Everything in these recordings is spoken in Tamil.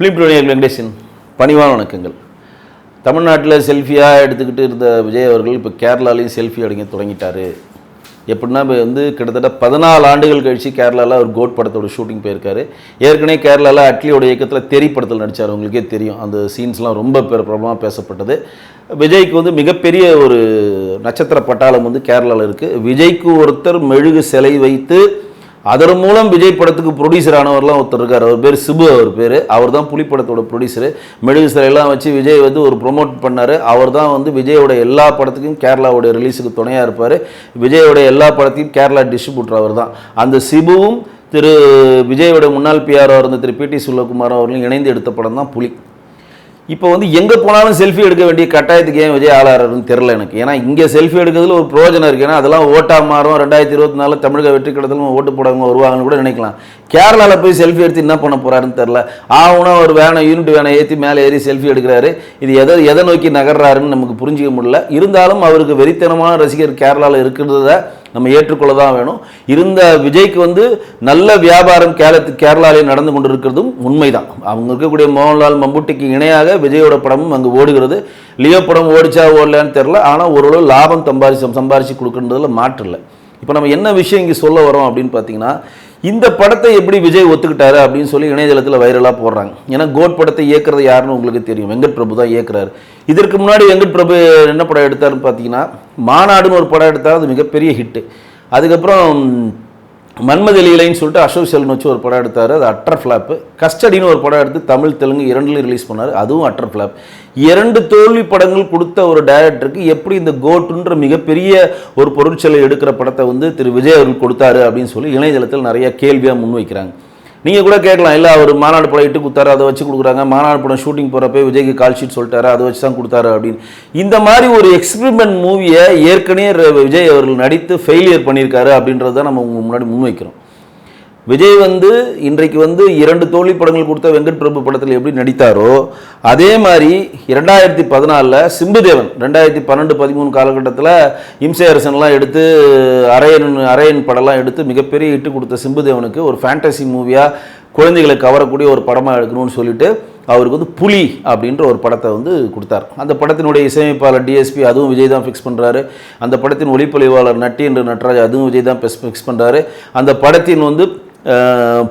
ஃபிலிம் வெங்கடேசன் பணிவான வணக்கங்கள். தமிழ்நாட்டில் செல்ஃபியாக எடுத்துக்கிட்டு இருந்த விஜய் அவர்கள் இப்போ கேரளாலையும் செல்ஃபி அடங்கி தொடங்கிட்டார். எப்படின்னா இப்போ வந்து கிட்டத்தட்ட பதினாலு ஆண்டுகள் கழித்து கேரளாவில் ஒரு கோட் படத்தோட ஷூட்டிங் போயிருக்காரு. ஏற்கனவே கேரளாவில் அட்லியோட இயக்கத்தில் தெரி படத்தில் நடித்தார் உங்களுக்கே தெரியும். அந்த சீன்ஸ்லாம் ரொம்ப பிரபலமாக பேசப்பட்டது. விஜய்க்கு வந்து மிகப்பெரிய ஒரு நட்சத்திர பட்டாளம் வந்து கேரளாவில் இருக்குது விஜய்க்கு ஒருத்தர் மெழுகு சிலை வைத்து அதன் மூலம் விஜய் படத்துக்கு ப்ரொடியூசர் ஆனவர்லாம் ஒருத்தர் இருக்கார். அவர் பேர் சிபு அவர் பேர். அவர் தான் புலிப்படத்தோட ப்ரொடியூசர் மெடிசர் சிலையெல்லாம் வச்சு விஜய் வந்து ஒரு ப்ரொமோட் பண்ணார். அவர் தான் வந்து விஜயோட எல்லா படத்துக்கும் கேரளாவோட ரிலீஸுக்கு துணையாக இருப்பார். விஜயோட எல்லா படத்தையும் கேரளா டிஸ்ட்ரிபியூட்டர் அவர் தான். அந்த சிபுவும் திரு விஜயோட முன்னாள் பிஆர் இருந்த திரு பிடி சுல்லகுமார் அவர்களும் இணைந்து எடுத்த படம் தான் புலி. இப்போ வந்து எங்கே போனாலும் செல்ஃபி எடுக்க வேண்டிய கட்டாயத்துக்கு ஏன் விஜய் ஆளாருன்னு தெரில எனக்கு. ஏன்னா இங்கே செல்ஃபி எடுக்கிறதுல ஒரு பிரயோஜனம் இருக்குது ஏன்னா அதெல்லாம் ஓட்டாக மாறும். ரெண்டாயிரத்தி இருபத்தி நாலு தமிழக வெற்றி கடத்திலும் ஓட்டு போடாமல் வருவாங்கன்னு கூட நினைக்கலாம். கேரளாவில் போய் செல்ஃபி எடுத்து என்ன பண்ண போகிறாருன்னு தெரில ஆகுனா ஒரு வேனை யூனிட் வேனை ஏற்றி மேலே ஏறி செல்ஃபி எடுக்கிறாரு. இது எதை எதை நோக்கி நகர்றாருன்னு நமக்கு புரிஞ்சிக்க முடியல. இருந்தாலும் அவருக்கு வெறித்தனமான ரசிகர் கேரளாவில் இருக்கிறத நம்ம ஏற்றுக்கொள்ள தான் வேணும். இருந்த விஜய்க்கு வந்து நல்ல வியாபாரம் கேரளத்து கேரளாவிலே நடந்து கொண்டிருக்கிறதும் உண்மைதான். அவங்க இருக்கக்கூடிய மோகன்லால் மம்புட்டிக்கு இணையாக விஜயோட படமும் அங்கே ஓடுகிறது. லியோ படம் ஓடிச்சா ஓடலான்னு தெரில ஆனால் ஓரளவு லாபம் சம்பாரிச்சு சம்பாரிச்சு கொடுக்குறதுல மாற்றில்லை இப்போ நம்ம என்ன விஷயம் இங்கே சொல்ல வரோம் அப்படின்னு பார்த்தீங்கன்னா இந்த படத்தை எப்படி விஜய் ஒத்துக்கிட்டாரு அப்படின்னு சொல்லி இணையதளத்தில் வைரலாக போடுறாங்க. ஏன்னா கோட் படத்தை இயக்குறது யாருன்னு உங்களுக்கு தெரியும். வெங்கட் பிரபு தான் இயக்குறாரு. இதற்கு முன்னாடி வெங்கட் பிரபு என்ன படம் எடுத்தாருன்னு பார்த்தீங்கன்னா மாநாடுன்னு ஒரு படம் எடுத்தார் அது மிகப்பெரிய ஹிட்டு அதுக்கப்புறம் மன்மதலியிலைன்னு சொல்லிட்டு அசோக் செல்வன் வச்சு ஒரு படம் எடுத்தார். அது அட்டர் ஃப்ளாப்பு கஸ்டடின்னு ஒரு படம் எடுத்து தமிழ் தெலுங்கு இரண்டுலையும் ரிலீஸ் பண்ணார். அதுவும் அட்டர் ஃப்ளாப் இரண்டு தோல்வி படங்கள் கொடுத்த ஒரு டைரக்டருக்கு எப்படி இந்த கோட்டுன்ற மிகப்பெரிய ஒரு பொருட்சலை எடுக்கிற படத்தை வந்து திரு. விஜய் அவர்கள் கொடுத்தாரு அப்படின்னு சொல்லி இணையதளத்தில் நிறைய கேள்வியாக முன்வைக்கிறாங்க. நீங்கள் கூட கேட்கலாம். இல்லை அவர் மாநாடு படம் இட்டு கொடுத்தாரு அதை வச்சு கொடுக்குறாங்க. மாநாடு படம் ஷூட்டிங் போகிறப்ப விஜய்க்கு கால் ஷீட் சொல்லிட்டாரு அதை வச்சு தான் கொடுத்தாரு அப்படின்னு. இந்த மாதிரி ஒரு எக்ஸ்பிரிமெண்ட் மூவியை ஏற்கனவே விஜய் அவர்கள் நடித்து ஃபெயிலியர் பண்ணியிருக்காரு அப்படின்றத நம்ம உங்க முன்னாடி முன்வைக்கிறோம். விஜய் வந்து இன்றைக்கு வந்து இரண்டு தோல்வி படங்கள் கொடுத்த வெங்கட் பிரபு படத்தில் எப்படி நடித்தாரோ அதே மாதிரி இரண்டாயிரத்தி பதினாலில் சிம்புதேவன் ரெண்டாயிரத்தி பன்னெண்டு பதிமூணு காலகட்டத்தில் இம்சை அரசன்லாம் எடுத்து அரையன் அரையன் படம்லாம் எடுத்து மிகப்பெரிய இட்டு கொடுத்த சிம்புதேவனுக்கு ஒரு ஃபேண்டசி மூவியாக குழந்தைகளை கவரக்கூடிய ஒரு படமாக எடுக்கணும்னு சொல்லிட்டு அவருக்கு வந்து புலி அப்படின்ற ஒரு படத்தை வந்து கொடுத்தார். அந்த படத்தினுடைய இசையமைப்பாளர் டிஎஸ்பி அதுவும் விஜய் தான் ஃபிக்ஸ் பண்ணுறாரு அந்த படத்தின் ஒளிப்பொழிவாளர் நட்டி என்ற நட்ராஜ் அதுவும் விஜய் தான் ஃபிக்ஸ் பண்ணுறாரு அந்த படத்தின் வந்து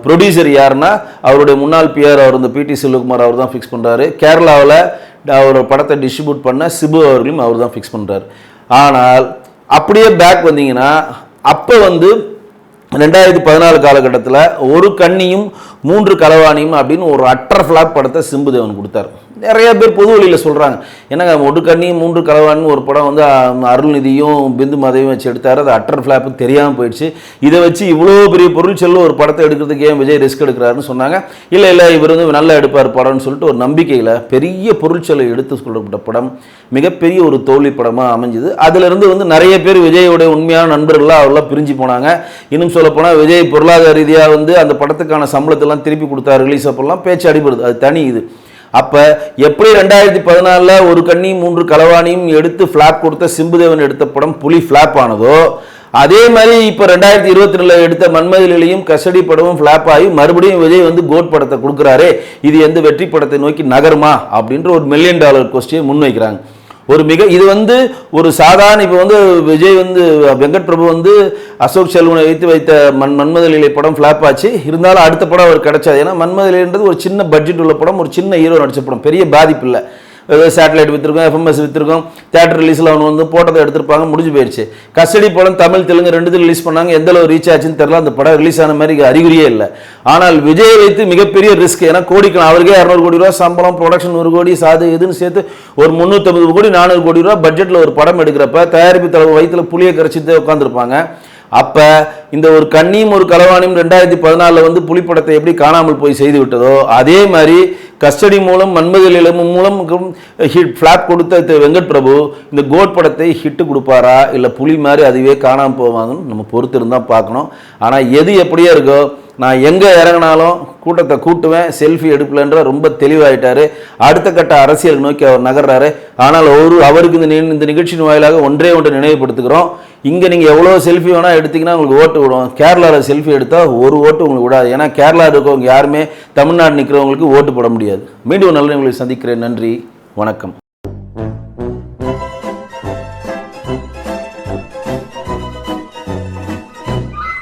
ப்ரொடியூசர் யாருன்னா அவருடைய முன்னாள் பிஆர் அவர் இந்த பிடி செல்வகுமார் அவர் தான் ஃபிக்ஸ் பண்ணுறாரு கேரளாவில் அவர் படத்தை டிஸ்ட்ரிபியூட் பண்ண சிபு அவர்களையும் அவர் தான் ஃபிக்ஸ் பண்ணுறாரு ஆனால் அப்படியே பேக் வந்தீங்கன்னா அப்போ வந்து ரெண்டாயிரத்தி பதினாலு காலகட்டத்தில் ஒரு கண்ணியும் மூன்று கலவாணியும் அப்படின்னு ஒரு அட்டர் ஃப்ளாப் படத்தை சிம்புதேவன் கொடுத்தார். நிறைய பேர் பொது வழியில் சொல்கிறாங்க என்னங்க ஒரு மூன்று கலவான்னு ஒரு படம் வந்து அருள்நிதியும் பிந்து மாதவியும் வச்சு எடுத்தார். அது அட்டர் ஃப்ளாப்பு தெரியாமல் போயிடுச்சு. இதை வச்சு இவ்வளோ பெரிய பொருள் செல்லும் ஒரு படத்தை எடுக்கிறதுக்கு ஏன் விஜய் ரிஸ்க் எடுக்கிறாருன்னு சொன்னாங்க. இல்லை இல்லை இவர் வந்து நல்லா எடுப்பார் படம்னு சொல்லிட்டு ஒரு நம்பிக்கையில் பெரிய பொருள் செலவு எடுத்து சொல்லப்பட்ட படம் மிகப்பெரிய ஒரு தோல்வி படமாக அமைஞ்சுது. அதிலிருந்து வந்து நிறைய பேர் விஜயோடைய உண்மையான நண்பர்களாக அவரெல்லாம் பிரிஞ்சு போனாங்க. இன்னும் சொல்லப்போனால் விஜய் பொருளாதார ரீதியாக வந்து அந்த படத்துக்கான சம்பளத்தெல்லாம் திருப்பி கொடுத்தா ரிலீஸ் அப்போல்லாம் பேச்சு அடிபடுது. அது தனி இது. அப்போ எப்படி ரெண்டாயிரத்தி பதினாலில் ஒரு கண்ணி மூன்று களவாணியும் எடுத்து ஃப்ளாப் கொடுத்த சிம்புதேவன் எடுத்த படம் புலி ஃப்ளாப் ஆனதோ அதே மாதிரி இப்போ ரெண்டாயிரத்தி இருபத்தி ரெண்டில் எடுத்த மன்மதிலையும் கஸ்டடி படமும் ஃப்ளாப் ஆகி மறுபடியும் விஜய் வந்து கோட் படத்தை கொடுக்குறாரு இது எந்த வெற்றி படத்தை நோக்கி நகருமா அப்படின்ற ஒரு மில்லியன் டாலர் கொஸ்டியை முன்வைக்கிறாங்க. ஒரு மிக இது வந்து ஒரு சாதாரண இப்போ வந்து விஜய் வந்து வெங்கட் பிரபு வந்து அசோக் செல்வனை வைத்து வைத்த மண் மன்மதலிலை படம் ஃப்ளாப் ஆச்சு. இருந்தாலும் அடுத்த படம் அவர் கிடைச்சாது. ஏன்னா மன்மதலின்றது ஒரு சின்ன பட்ஜெட் உள்ள படம் ஒரு சின்ன ஹீரோ நடிச்ச படம். பெரிய பாதிப்பு இல்லை. சேட்டலைட் விற்றுருக்கோம் எஃப்எம்எஸ் விற்றுருக்கோம் தேட்டர் ரிலீஸில் அவன் வந்து போட்டதை எடுத்திருப்பாங்க முடிஞ்சு போயிடுச்சு கஸ்டடி படம் தமிழ் தெலுங்கு ரெண்டு ரிலீஸ் பண்ணாங்க. எந்த அளவு ரீச் ஆச்சுன்னு தெரியல அந்த படம் ரிலீஸ் ஆன மாதிரி அறிகுறியே இல்லை. ஆனால் விஜய் வைத்து மிகப்பெரிய ரிஸ்க் ஏன்னா கோடிக்கலாம் அவருக்கே இரநூறு கோடி ரூபா சம்பளம் ப்ரொடக்ஷன் ஒரு கோடி சாது இதுன்னு சேர்த்து ஒரு முந்நூற்றம்பது கோடி நானூறு கோடி ரூபா பட்ஜெட்டில் ஒரு படம் எடுக்கிறப்ப தயாரிப்பு தலைவர் வயிற்றுல புளியை கரைச்சிட்டு உட்காந்துருப்பாங்க அப்போ இந்த ஒரு கண்ணியும் ஒரு களவாணியும் ரெண்டாயிரத்தி பதினாலில் வந்து புலிப்படத்தை எப்படி காணாமல் போய் செய்து விட்டதோ அதே மாதிரி கஸ்டடி மூலம் மன்மதில் இளமும் மூலம் ஹிட் ஃப்ளாப் கொடுத்த வெங்கட் பிரபு இந்த கோட் படத்தை ஹிட்டு கொடுப்பாரா? இல்லை புலி மாதிரி அதுவே காணாமல் போவாங்கன்னு நம்ம பொறுத்து இருந்தால் பார்க்கணும். ஆனால் எது எப்படியே இருக்கோ நான் எங்கே இறங்கினாலும் கூட்டத்தை கூட்டுவேன் செல்ஃபி எடுக்கலன்ற ரொம்ப தெளிவாயிட்டார். அடுத்த கட்ட அரசியல் நோக்கி அவர் நகர்றாரு. ஆனால் ஒரு அவருக்கு இந்த இந்த நிகழ்ச்சியின் வாயிலாக ஒன்றே ஒன்று நினைவுபடுத்துகிறோம். இங்கே நீங்கள் எவ்வளோ செல்ஃபி வேணால் எடுத்தீங்கன்னா உங்களுக்கு ஓட்டு விடும். கேரளாவில் செல்ஃபி எடுத்தால் ஒரு ஓட்டு உங்களுக்கு விடாது. ஏன்னா கேரளா இருக்கவங்க யாருமே தமிழ்நாடு நிற்கிறவங்களுக்கு ஓட்டு போட முடியாது. மீண்டும் நல்ல உங்களை சந்திக்கிறேன். நன்றி. வணக்கம்.